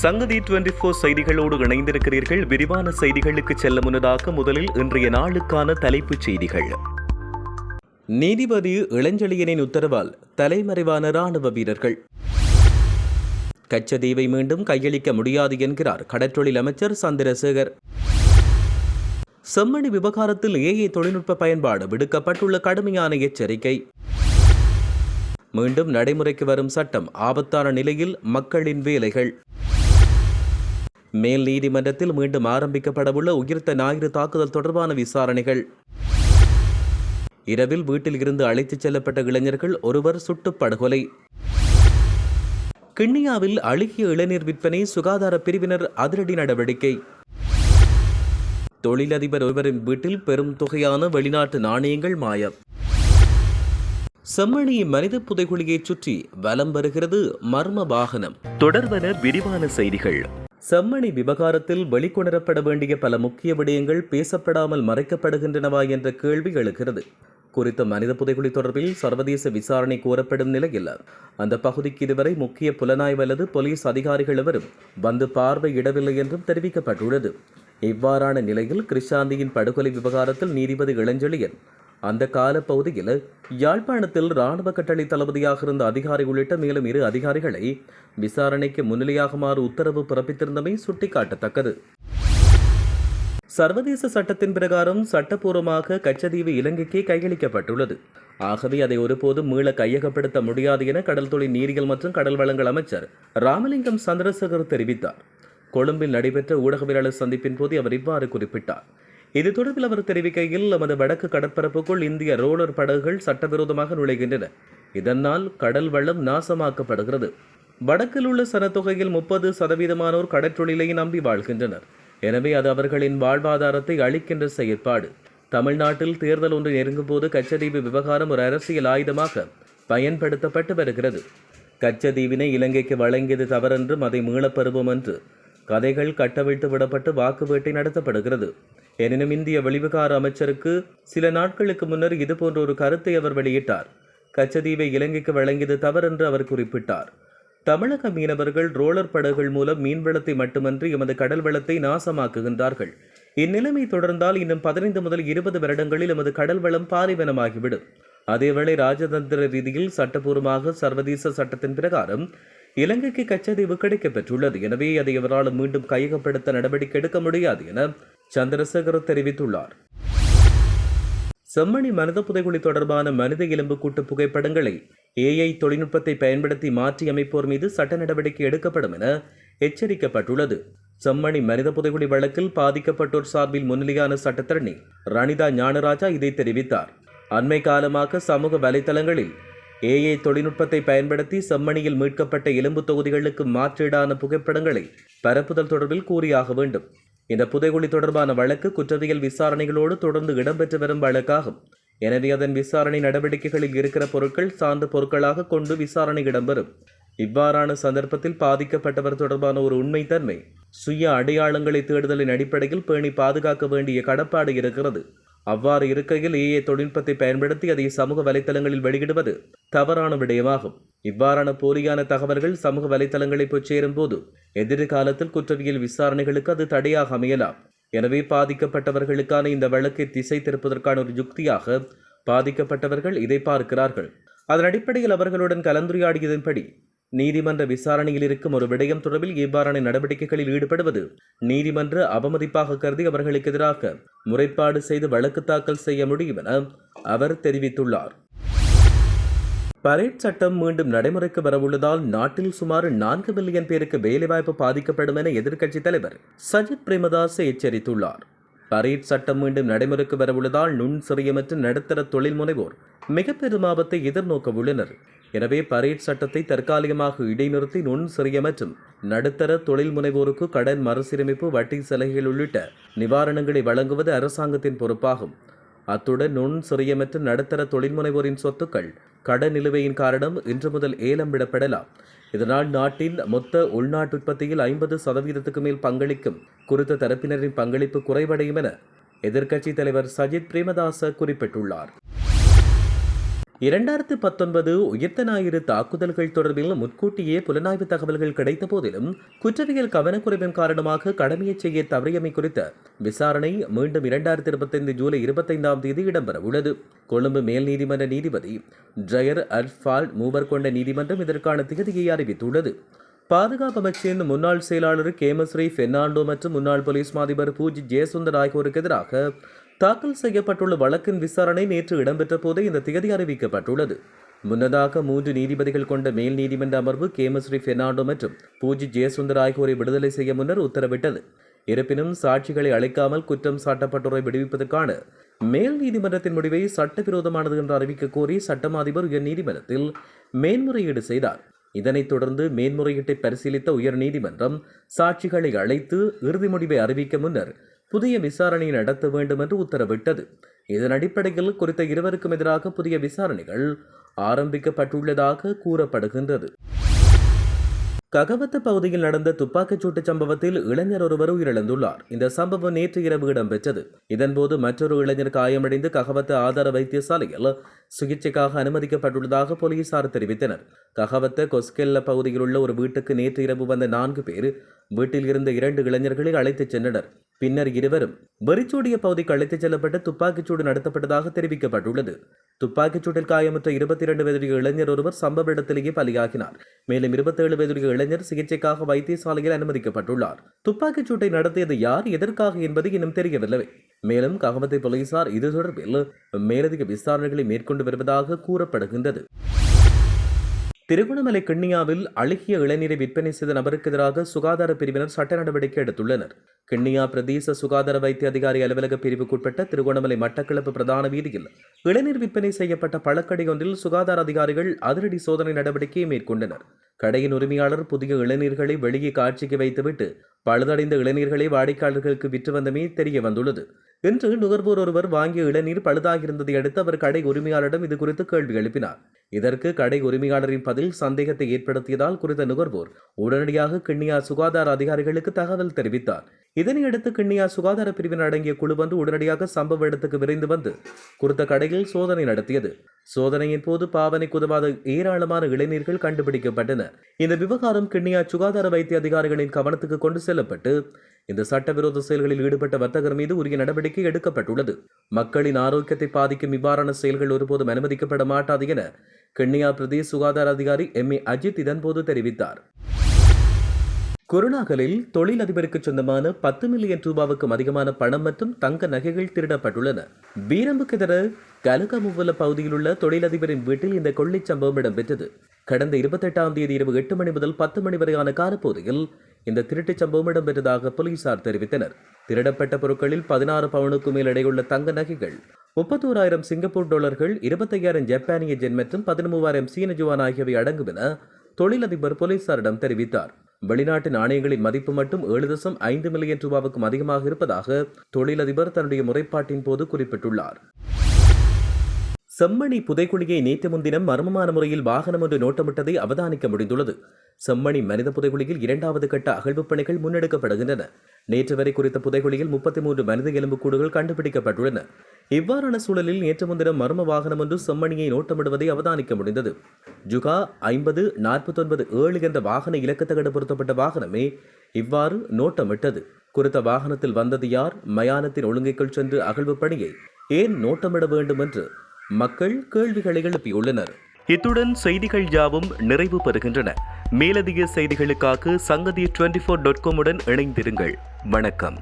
சங்கதி twenty four செய்திகளோடு இணைந்திருக்கிறீர்கள். விரிவான செய்திகளுக்கு செல்ல முன்னதாக முதலில் இன்றைய நாளுக்கான தலைப்புச் செய்திகள். நீதிபதி இளஞ்செழியனின் உத்தரவால் தலைமறைவான ராணுவ வீரர்கள். கச்சதீவை மீண்டும் கையளிக்க முடியாது என்கிறார் கடற்றொழில் அமைச்சர் சந்திரசேகர். செம்மணி விவகாரத்தில் ஏஐ தொழில்நுட்ப பயன்பாடு விடுக்கப்பட்டுள்ள கடுமையான எச்சரிக்கை. மீண்டும் நடைமுறைக்கு வரும் சட்டம் ஆபத்தான நிலையில் மக்களின் வேலைகள். மேல் நீதிமன்றத்தில் மீண்டும் ஆரம்பிக்கப்படவுள்ள உயிர்த்த ஞாயிறு தாக்குதல் தொடர்பான விசாரணைகள். இரவில் வீட்டில் இருந்து அழைத்துச் செல்லப்பட்ட இளைஞர்கள் ஒருவர் சுட்டு படுகொலை. கிண்ணியாவில் அழுகிய இளநீர் விற்பனை சுகாதார பிரிவினர் அதிரடி நடவடிக்கை. தொழிலதிபர் ஒருவரின் வீட்டில் பெரும் தொகையான வெளிநாட்டு நாணயங்கள் மாயம். செம்மணி மனித புதைகுழியைச் சுற்றி வலம் வருகிறது மர்ம வாகனம். தொடர்வன விரிவான செய்திகள். செம்மணி விவகாரத்தில் வெளிக்கொணரப்பட வேண்டிய பல முக்கிய விடயங்கள் பேசப்படாமல் மறைக்கப்படுகின்றனவா என்ற கேள்வி எழுகிறது. குறித்த மனித புதைகுழி தொடர்பில் சர்வதேச விசாரணை கோரப்படும் நிலையில் அந்த பகுதிக்கு இதுவரை முக்கிய புலனாய்வு அல்லது போலீஸ் அதிகாரிகள் எவரும் வந்து பார்வையிடவில்லை என்றும் தெரிவிக்கப்பட்டுள்ளது. இவ்வாறான நிலையில் கிருஷாந்தியின் படுகொலை விவகாரத்தில் நீதிபதி இளஞ்செழியன் அந்த கால பகுதியில் யாழ்ப்பாணத்தில் இராணுவ கட்டளை தளபதியாக இருந்த அதிகாரி உள்ளிட்ட மேலும் இரு அதிகாரிகளை விசாரணைக்கு முன்னிலையாகுமாறு உத்தரவு பிறப்பித்திருந்தமை சுட்டிக்காட்டத்தக்கது. சர்வதேச சட்டத்தின் பிரகாரம் சட்டப்பூர்வமாக கச்சதீவு இலங்கைக்கு கையளிக்கப்பட்டுள்ளது. ஆகவே அதை ஒருபோதும் மீள கையகப்படுத்த முடியாது என கடல் தொழில் நீரியல் மற்றும் கடல் வளங்கள் அமைச்சர் ராமலிங்கம் சந்திரசேகர் தெரிவித்தார். கொழும்பில் நடைபெற்ற ஊடகவியலாளர் சந்திப்பின் போது அவர் இவ்வாறு குறிப்பிட்டார். இது தொடர்பில் அவர் தெரிவிக்கையில் நமது வடக்கு கடற்பரப்புக்குள் இந்திய ரோலர் படகுகள் சட்டவிரோதமாக நுழைகின்றன. இதனால் கடல் வளம் நாசமாக்கப்படுகிறது. வடக்கில் உள்ள சனத்தொகையில் முப்பது சதவீதமானோர் கடற்றொழிலை நம்பி வாழ்கின்றனர். எனவே அது அவர்களின் வாழ்வாதாரத்தை அளிக்கின்ற செயற்பாடு. தமிழ்நாட்டில் தேர்தல் ஒன்று நெருங்கும் போது கச்சதீவு விவகாரம் ஒரு அரசியல் ஆயுதமாக பயன்படுத்தப்பட்டு வருகிறது. கச்சதீவினை இலங்கைக்கு வழங்கியது தவறென்றும் அதை மீளப்பெறுவோம் என்று கதைகள் கட்டவிழ்த்து விடப்பட்டு வாக்கு வேட்டை நடத்தப்படுகிறது. எனினும் இந்திய வெளிவிகார அமைச்சருக்கு சில நாட்களுக்கு முன்னர் இதுபோன்ற ஒரு கருத்தை அவர் வெளியிட்டார். கச்சதீவை இலங்கைக்கு வழங்கியது தவறென்று அவர் குறிப்பிட்டார். தமிழக மீனவர்கள் ரோலர் படகுகள் மூலம் மீன்வளத்தை மட்டுமன்றி எமது கடல் வளத்தை நாசமாக்குகின்றார்கள். இந்நிலைமை தொடர்ந்தால் இன்னும் பதினைந்து முதல் இருபது வருடங்களில் எமது கடல் வளம் பாரிவனமாகிவிடும் அதேவேளை ராஜதந்திர ரீதியில் சட்டபூர்வமாக சர்வதேச சட்டத்தின் பிரகாரம் இலங்கைக்கு கச்சதீவு கிடைக்கப்பெற்றுள்ளது. எனவே அதை அவரால் மீண்டும் கையகப்படுத்த நடவடிக்கை எடுக்க முடியாது என சந்திரசேகர் தெரிவித்துள்ளார். செம்மணி மனித புதைகுழி தொடர்பான மனித எலும்பு கூட்டு புகைப்படங்களை ஏஐ தொழில்நுட்பத்தை பயன்படுத்தி மாற்றி அமைப்போர் மீது சட்ட நடவடிக்கை எடுக்கப்படும் என எச்சரிக்கப்பட்டுள்ளது. செம்மணி மனித புதைகுழி வழக்கில் பாதிக்கப்பட்டோர் சார்பில் முன்னிலையான சட்டத்தரணி ரணிதா ஞானராஜா இதை தெரிவித்தார். அண்மை காலமாக சமூக வலைதளங்களில் ஏஐ தொழில்நுட்பத்தை பயன்படுத்தி செம்மணியில் மீட்கப்பட்ட எலும்பு தொகுதிகளுக்கு மாற்றீடான புகைப்படங்களை பரப்புதல் தொடர்பில் கூறியாக வேண்டும். இந்த புதைகுழி தொடர்பான வழக்கு குற்றவியல் விசாரணைகளோடு தொடர்ந்து இடம்பெற்று வரும் வழக்காகும். எனவே அதன் விசாரணை நடவடிக்கைகளில் இருக்கிற பொருட்கள் சார்ந்த பொருட்களாக கொண்டு விசாரணை இடம்பெறும். இவ்வாறான சந்தர்ப்பத்தில் பாதிக்கப்பட்டவர் தொடர்பான ஒரு உண்மைத்தன்மை சுய அடையாளங்களை தேடுதலின் அடிப்படையில் பேணி பாதுகாக்க வேண்டிய கடப்பாடு இருக்கிறது. அவ்வாறு இருக்கையில் ஏஏ தொழில்நுட்பத்தை பயன்படுத்தி அதை சமூக வலைத்தளங்களில் வெளியிடுவது தவறான விடயமாகும். இவ்வாறான போலியான தகவல்கள் சமூக வலைதளங்களை போய் சேரும் போது எதிர்காலத்தில் குற்றவியல் விசாரணைகளுக்கு அது தடையாக அமையலாம். எனவே பாதிக்கப்பட்டவர்களுக்கான இந்த வழக்கை திசை திருப்பதற்கான ஒரு யுக்தியாக பாதிக்கப்பட்டவர்கள் இதை பார்க்கிறார்கள். அதன் அடிப்படையில் அவர்களுடன் கலந்துரையாடியதன்படி நீதிமன்ற விசாரணையில் இருக்கும் ஒரு விடயம் தொடர்பில் இவ்வாறான நடவடிக்கைகளில் ஈடுபடுவது நீதிமன்ற அவமதிப்பாக கருதி அவர்களுக்கு எதிராக முறைப்பாடு செய்து வழக்கு தாக்கல் செய்ய முடியும் என அவர் தெரிவித்துள்ளார். பரேட் சட்டம் மீண்டும் நடைமுறைக்கு வரவுள்ளதால் நாட்டில் சுமார் நான்கு மில்லியன் பேருக்கு வேலைவாய்ப்பு பாதிக்கப்படும் என எதிர்க்கட்சித் தலைவர் சஜித் பிரேமதாஸ் எச்சரித்துள்ளார். பரேட் சட்டம் மீண்டும் நடைமுறைக்கு வரவுள்ளதால் நுண் சிறியமற்ற நடுத்தர தொழில் முனைவோர் மிக பெரும் ஆபத்தை எதிர்நோக்க உள்ளனர் எனவே பரேட் சட்டத்தை தற்காலிகமாக இடைநிறுத்தி நுண் சிறிய மற்றும் நடுத்தர தொழில் முனைவோருக்கு கடன் மறுசீரமைப்பு வட்டி சலுகைகள் உள்ளிட்ட நிவாரணங்களை வழங்குவது அரசாங்கத்தின் பொறுப்பாகும். அத்துடன் நுண் சிறிய மற்றும் நடுத்தர தொழில் முனைவோரின் சொத்துக்கள் கடன் நிலுவையின் காரணம் இன்று முதல் ஏலம் விடப்படலாம். இதனால் நாட்டின் மொத்த உள்நாட்டு உற்பத்தியில் ஐம்பது சதவீதத்துக்கு மேல் பங்களிக்கும் குறித்த தரப்பினரின் பங்களிப்பு குறைவடையும் என எதிர்க்கட்சித் தலைவர் சஜித் பிரேமதாச குறிப்பிட்டுள்ளார். இரண்டாயிரத்து பத்தொன்பது உயிர்த்த ஞாயிறு தாக்குதல்கள் தொடர்பில் முன்கூட்டியே புலனாய்வு தகவல்கள் கிடைத்த போதிலும் குற்றவியல் கவனக்குறைவின் காரணமாக கடமையை செய்ய தவறியமை குறித்த விசாரணை மீண்டும் இரண்டாயிரத்தி இருபத்தைந்து ஜூலை இருபத்தைந்தாம் தேதி இடம்பெறவுள்ளது கொழும்பு மேல் நீதிமன்ற நீதிபதி ஜயர் அர்ஃபால் மூவர் கொண்ட நீதிமன்றம் இதற்கான திகதியை அறிவித்துள்ளது. பாதுகாப்பு அமைச்சின் முன்னாள் செயலாளர் கேமஸ்ரீ பெர்னாண்டோ மற்றும் முன்னாள் போலீஸ் மாதிபர் பூஜி ஜெயசுந்தர் ஆகியோருக்கு எதிராக தாக்கல் செய்யப்பட்டுள்ள வழக்கின் விசாரணை நேற்று இடம்பெற்ற போதே இந்த திகதி அறிவிக்கப்பட்டுள்ளது. முன்னதாக மூன்று நீதிபதிகள் கொண்ட மேல் நீதிமன்ற அமர்வு கேமஸ்ரீ பெர்னாண்டோ மற்றும் பூஜி ஜெயசுந்தர் ஆகியோரை விடுதலை செய்ய முன்னர் உத்தரவிட்டது. இருப்பினும் சாட்சிகளை அழைக்காமல் குற்றம் சாட்டப்பட்டோரை விடுவிப்பதற்கான மேல் நீதிமன்றத்தின் முடிவை சட்டவிரோதமானது என்று அறிவிக்க கோரி சட்டம் அதிபர் உயர் நீதிமன்றத்தில் மேன்முறையீடு செய்தார். இதனைத் தொடர்ந்து மேன்முறையீட்டை பரிசீலித்த உயர் நீதிமன்றம் சாட்சிகளை அழைத்து இறுதி முடிவை அறிவிக்க முன்னர் புதிய விசாரணை நடத்த வேண்டும் என்று உத்தரவிட்டது. இதன் அடிப்படையில் குறித்த இருவருக்கும் எதிராக புதிய விசாரணைகள் ஆரம்பிக்கப்பட்டுள்ளதாக கூறப்படுகின்றது. ககவத்து பகுதியில் நடந்த துப்பாக்கிச் சூட்டு சம்பவத்தில் இளைஞர் ஒருவர் உயிரிழந்துள்ளார். இந்த சம்பவம் நேற்று இரவு இடம்பெற்றது. இதன்போது மற்றொரு இளைஞர் காயமடைந்து ககவத்து ஆதார வைத்தியசாலையில் சிகிச்சைக்காக அனுமதிக்கப்பட்டுள்ளதாக போலீசார் தெரிவித்தனர். ககவத்த கொஸ்கெல்ல பகுதியில் உள்ள ஒரு வீட்டுக்கு நேற்று இரவு வந்த நான்கு பேர் வீட்டில் இருந்த இரண்டு இளைஞர்களை அழைத்துச் சென்றனர். பின்னர் இருவரும் வெறிச்சூடிய பகுதிக்கு அழைத்துச் செல்லப்பட்டு துப்பாக்கிச்சூடு நடத்தப்பட்டதாக தெரிவிக்கப்பட்டுள்ளது. துப்பாக்கிச் சூட்டில் காயமுற்ற இருபத்தி இரண்டு வயதுடைய இளைஞர் ஒருவர் சம்பவ இடத்திலேயே பலியாகினார். மேலும் இருபத்தேழு வயதுடைய இளைஞர் சிகிச்சைக்காக வைத்தியசாலையில் அனுமதிக்கப்பட்டுள்ளார். துப்பாக்கிச்சூட்டை நடத்தியது யார் எதற்காக என்பது இன்னும் தெரியவில்லை. மேலும் ககவத்தை போலீசார் இது தொடர்பில் மேலதிக விசாரணைகளை மேற்கொண்டு வருவதாக கூறப்படுகின்றது. திருகோணமலை கிண்ணியாவில் அழுகிய இளநீரை விற்பனை செய்த நபருக்கு எதிராக சுகாதார பிரிவினர் சட்ட நடவடிக்கை எடுத்துள்ளனர். கிண்ணியா பிரதேச சுகாதார வைத்திய அதிகாரி அலுவலக பிரிவுக்குட்பட்ட திருகோணமலை மட்டக்களப்பு பிரதான வீதியில் இளநீர் விற்பனை செய்யப்பட்ட பழக்கடை ஒன்றில் சுகாதார அதிகாரிகள் அதிரடி சோதனை நடவடிக்கையை மேற்கொண்டனர். கடையின் உரிமையாளர் புதிய இளநீர்களை வெளியே காட்சிக்கு வைத்துவிட்டு பழுதடைந்த இளநீர்களை வாடிக்கையாளர்களுக்கு விற்று வந்தமே தெரிய வந்துள்ளது இன்று நுகர்வோர் ஒருவர் வாங்கிய இளநீர் பழுதாகியிருந்ததை அடுத்து அவர் கடை உரிமையாளரிடம் இது குறித்து கேள்வி எழுப்பினார். இதற்கு கடை உரிமையாளரின் பதில் சந்தேகத்தை ஏற்படுத்தியதால் குறித்த நுகர்வோர் உடனடியாக கிண்ணியா சுகாதார அதிகாரிகளுக்கு தகவல் தெரிவித்தார். இதனையடுத்து கிண்ணியா சுகாதார பிரிவின் அடங்கிய குழு வந்து உடனடியாக சம்பவ இடத்துக்கு விரைந்து வந்து குறித்த கடையில் சோதனை நடத்தியது. சோதனையின் போது பாவனை குதவாத ஏராளமான இளைஞர்கள் கண்டுபிடிக்கப்பட்டன. இந்த விவகாரம் கிண்ணியா சுகாதார வைத்திய அதிகாரிகளின் கவனத்துக்கு கொண்டு செல்லப்பட்டு இந்த சட்டவிரோத செயல்களில் ஈடுபட்ட வர்த்தகர் மீது உரிய நடவடிக்கை எடுக்கப்பட்டுள்ளது. மக்களின் ஆரோக்கியத்தை பாதிக்கும் இவ்வாறான செயல்கள் ஒருபோதும் அனுமதிக்கப்பட மாட்டாது என கென்னியா பிரதேச சுகாதார அதிகாரி எம் ஏ அஜித் இதன்போது தெரிவித்தார். குருணாகலில் தொழிலதிபருக்கு சொந்தமான பத்து மில்லியன் ரூபாவுக்கும் அதிகமான பணம் மற்றும் தங்க நகைகள் திருடப்பட்டுள்ளன. பீரம்புக்கெதிர கலகமுவல பகுதியில் உள்ள தொழிலதிபரின் வீட்டில் இந்த கொள்ளைச் சம்பவம் இடம்பெற்றது. கடந்த இருபத்தெட்டாம் தேதி இரவு எட்டு மணி முதல் பத்து மணி வரையான காலப்பகுதியில் இந்த திருட்டுச் சம்பவம் இடம்பெற்றதாக போலீசார் தெரிவித்தனர். திருடப்பட்ட பொருட்களில் பதினாறு பவுனுக்கு மேல் எடையுள்ள தங்க நகைகள் முப்பத்தோராயிரம் சிங்கப்பூர் டாலர்கள் இருபத்தையாயிரம் ஜப்பானிய ஜென் மற்றும் பதிமூவாயிரம் சீன ஜுவான் ஆகியவை அடங்கும் என தொழிலதிபர் போலீசாரிடம் தெரிவித்தார். வெளிநாட்டு நாணயங்களின் மதிப்பு மட்டும் ஏழு தசம் ஐந்து மில்லியன் ரூபாவுக்கும் அதிகமாக இருப்பதாக தொழிலதிபர் தன்னுடைய முறைப்பாட்டின் போது குறிப்பிட்டுள்ளார். செம்மணி புதைக்குழியை நேற்று முன்தினம் மர்மமான முறையில் வாகனம் ஒன்று நோட்டமிட்டதை அவதானிக்க முடிந்துள்ளது. செம்மணி மனித புதைக்குழியில் இரண்டாவது கட்ட அகழ்வுப் பணிகள் முன்னெடுக்கப்படுகின்றன. நேற்று வரை குறித்த புதைக்குழியில் முப்பத்தி மூன்று மனித எலும்புக்கூடுகள் கண்டுபிடிக்கப்பட்டுள்ளன. இவ்வாறான சூழலில் நேற்று முன்தினம் மர்ம வாகனம் ஒன்று செம்மணியை நோட்டமிடுவதை அவதானிக்க முடிந்தது. ஜுகா ஐம்பது நாற்பத்தொன்பது ஏழு என்ற வாகன இலக்கத்தகடு பொருத்தப்பட்ட வாகனமே இவ்வாறு நோட்டமிட்டது. குறித்த வாகனத்தில் வந்தது யார்? மயானத்தின் ஒழுங்கைக்குள் சென்று அகழ்வு பணியை ஏன் நோட்டமிட வேண்டும் என்று மக்கள் கேள்விகளை எழுப்பியுள்ளனர். இத்துடன் செய்திகள் யாவும் நிறைவு பெறுகின்றன. மேலதிக செய்திகளுக்காக சங்கதி டுவெண்டி ஃபோர் டாட் காமுடன் இணைந்திருங்கள். வணக்கம்.